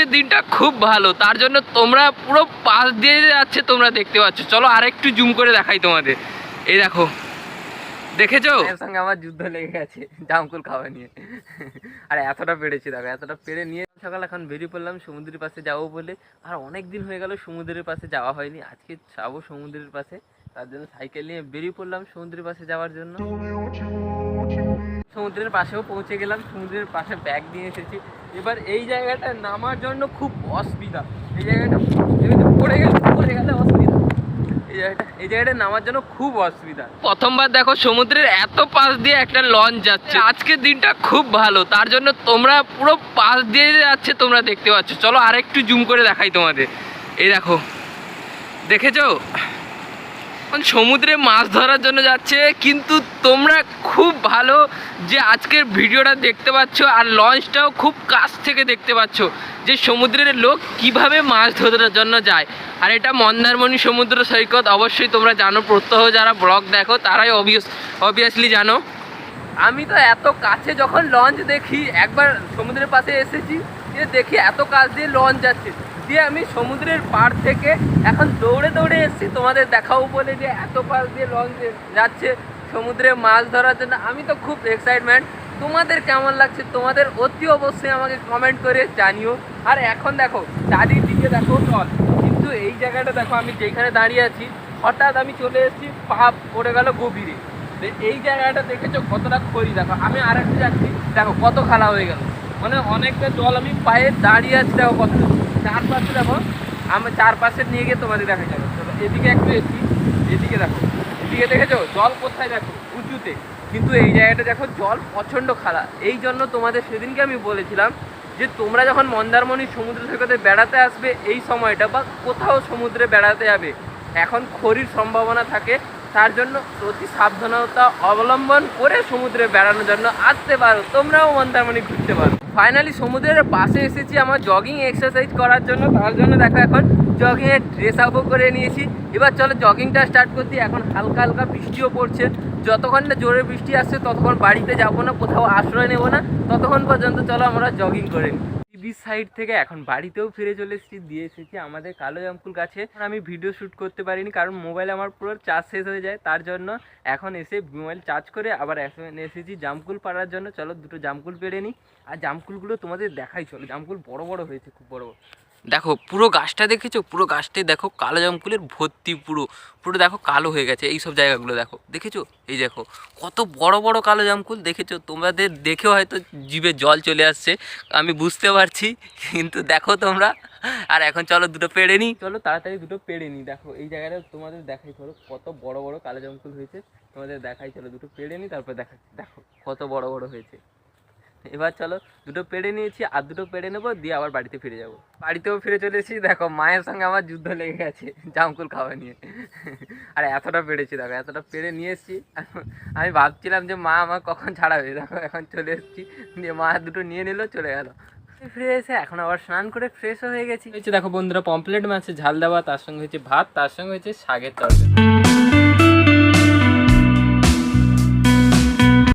আজকের দিনটা খুব ভালো। তার জন্য তোমরা পুরো পাশ দিয়ে যাচ্ছে তোমরা দেখতে পাচ্ছ। চলো আরেকটু জুম করে দেখাই তোমাদের। এই দেখো। দেখেছ? সঙ্গে আমার যুদ্ধ লেগে গেছে। জামকুল খাওয়া নিয়ে। আর এতটা পেরেছি দেখো এতটা পেরে নিয়ে সকাল এখন বেরিয়ে পড়লাম সমুদ্রের পাশে যাব বলে। আর অনেক দিন হয়ে গেল সমুদ্রের পাশে যাওয়া হয়নি। আজকে যাব সমুদ্রের পাশে। তার জন্য সাইকেল নিয়ে বেরিয়ে পড়লাম সমুদ্রের পাশে যাওয়ার জন্য। সমুদ্রের পাশেও পৌঁছে গেলাম, সমুদ্রের পাশে ব্যাগ নিয়ে এসেছি। এবার এই জায়গাটা নামার জন্য খুব অসুবিধা। এই জায়গাটা পড়ে গেলে পড়ে গেলে অসুবিধা। এই জায়গাটা এই জায়গাটা নামার জন্য খুব অসুবিধা। প্রথমবার দেখো সমুদ্রের এত পাশ দিয়ে একটা লঞ্চ যাচ্ছে। আজকের দিনটা খুব ভালো, তার জন্য তোমরা পুরো পাশ দিয়ে যাচ্ছে তোমরা দেখতে পাচ্ছ। চলো আরেকটু জুম করে দেখাই তোমাদের। এই দেখো, দেখেছ? সমুদ্রে মাছ ধরার জন্য যাচ্ছে, কিন্তু তোমরা খুব ভালো যে আজকের ভিডিওটা দেখতে পাচ্ছ আর লঞ্চটাও খুব কাছ থেকে দেখতে পাচ্ছ যে সমুদ্রের লোক কীভাবে মাছ ধরার জন্য যায়। আর এটা মন্দারমণি সমুদ্র সৈকত, অবশ্যই তোমরা জানো, প্রত্যহ যারা ব্লগ দেখো, তারাই অবভিয়াস অবভিয়াসলি জানো। আমি তো এত কাছে যখন লঞ্চ দেখি, একবার সমুদ্রের পাশে এসেছি দিয়ে দেখি এত কাছ দিয়ে লঞ্চ যাচ্ছে। দিয়ে আমি সমুদ্রের পাড় থেকে এখন দৌড়ে দৌড়ে এসেছি। তোমাদের দেখাও বলে যে এত পাশ দিয়ে লঞ্চ যাচ্ছে, সমুদ্রে মাছ ধরার জন্য। আমি তো খুব এক্সাইটমেন্ট তোমাদের কেমন লাগছে? তোমাদের অতি অবশ্যই আমাকে কমেন্ট করে জানিও। আর এখন দেখো, চারিদিকে দেখো, জল। কিন্তু এই জায়গাটা দেখো, আমি যেখানে দাঁড়িয়ে আছি, হঠাৎ আমি চলে এসেছি পা পড়ে গেল গভীরে। এই জায়গাটা দেখেছ কতটা খড়ি? দেখো, আমি আর যাচ্ছি। দেখো, কত খালা হয়ে গেল। মানে অনেকটা জল আমি পায়ে দাঁড়িয়ে আছি, দেখো কত চারপাশে দেখো, আমি চারপাশে নিয়ে গিয়ে তোমাদের দেখা যাবে এদিকে একটু এসি, এদিকে দেখো, এদিকে দেখেছ? জল কোথায় দেখো? উঁচুতে। কিন্তু এই জায়গাটা দেখো, জল প্রচণ্ড খালা এই জন্য তোমাদের সেদিনকে আমি বলেছিলাম যে তোমরা যখন মন্দারমণি সমুদ্র সৈকতে বেড়াতে আসবে, এই সময়টা বা কোথাও সমুদ্রে বেড়াতে যাবে, এখন খড়ির সম্ভাবনা থাকে। তার জন্য অতি সাবধানতা অবলম্বন করে সমুদ্রে বেড়ানোর জন্য আসতে পারো। তোমরাও মন্দারমণি ঘুরতে পারো। ফাইনালি সমুদ্রের পাশে এসেছি আমার জগিং এক্সারসাইজ করার জন্য। তার জন্য দেখো এখন জগিংয়ের ড্রেস আপও করে নিয়েছি। এবার চলো জগিংটা স্টার্ট করতে এখন হালকা হালকা বৃষ্টিও পড়ছে। যতক্ষণ না জোরে বৃষ্টি আসছে, ততক্ষণ বাড়িতে যাব না, কোথাও আশ্রয় নেব না, ততক্ষণ পর্যন্ত চলো আমরা জগিং করে নিই। টিভি সাইড থেকে এখন বাড়িতেও ফিরে চলে এসেছি, দিয়ে এসেছি আমাদের কালো জামকুল গাছে। আমি ভিডিও শ্যুট করতে পারিনি, কারণ মোবাইল আমার পুরো চার্জ শেষ হয়ে যায়, তার জন্য এখন এসে মোবাইল চার্জ করে আবার এসেছি জামকুল পাড়ার জন্য। চলো দুটো জামকুল পেরে নিই। আর জামকুলগুলো তোমাদের দেখাই, চলো। জামকুল বড় বড় হয়েছে, খুব বড় বড়। দেখো, পুরো গাছটা দেখেছ? পুরো গাছটাই দেখো কালো জামকুলের ভর্তি পুরো। পুরো দেখো কালো হয়ে গেছে, এই সব জায়গাগুলো দেখো। দেখেছ? এই দেখো, কত বড় বড় কালো জামকুল দেখেছ? তোমাদের দেখেও হয়তো জিভে জল চলে আসছে, আমি বুঝতে পারছি, কিন্তু দেখো তোমরা। আর এখন চলো দুটো পেড়ে নিই। চলো তাড়াতাড়ি দুটো পেড়ে নিই। দেখো, এই জায়গাটা তোমাদের দেখাই, চলো কত বড় বড় কালো জামকুল হয়েছে। তোমাদের দেখাই, চলো দুটো পেড়ে নিই, তারপর দেখাচ্ছি। দেখো, কত বড় বড় হয়েছে। এবার চলো দুটো পেড়ে নিয়েছি, আর দুটো পেড়ে নেব, দিয়ে আবার বাড়িতে ফিরে যাব। বাড়িতেও ফিরে চলে এসেছি, দেখো মায়ের সঙ্গে আমার যুদ্ধ লেগে গেছে, জামকুল খাওয়া নিয়ে। আর এতটা পেড়েছি, দেখো, এতটা পেড়ে নিয়ে এসেছি। আমি ভাবছিলাম যে মা আমার কখন ছাড়াবে, দেখো, এখন চলে এসেছি, দিয়ে মা দুটো নিয়ে নিল, চলে গেল। ফিরে এসে এখন আবার স্নান করে ফ্রেশও হয়ে গেছি। হয়েছে দেখো বন্ধুরা পমপ্লেট মাছের ঝাল দেওয়া, তার সঙ্গে হয়েছে ভাত, তার সঙ্গে হয়েছে শাকের তরকারি।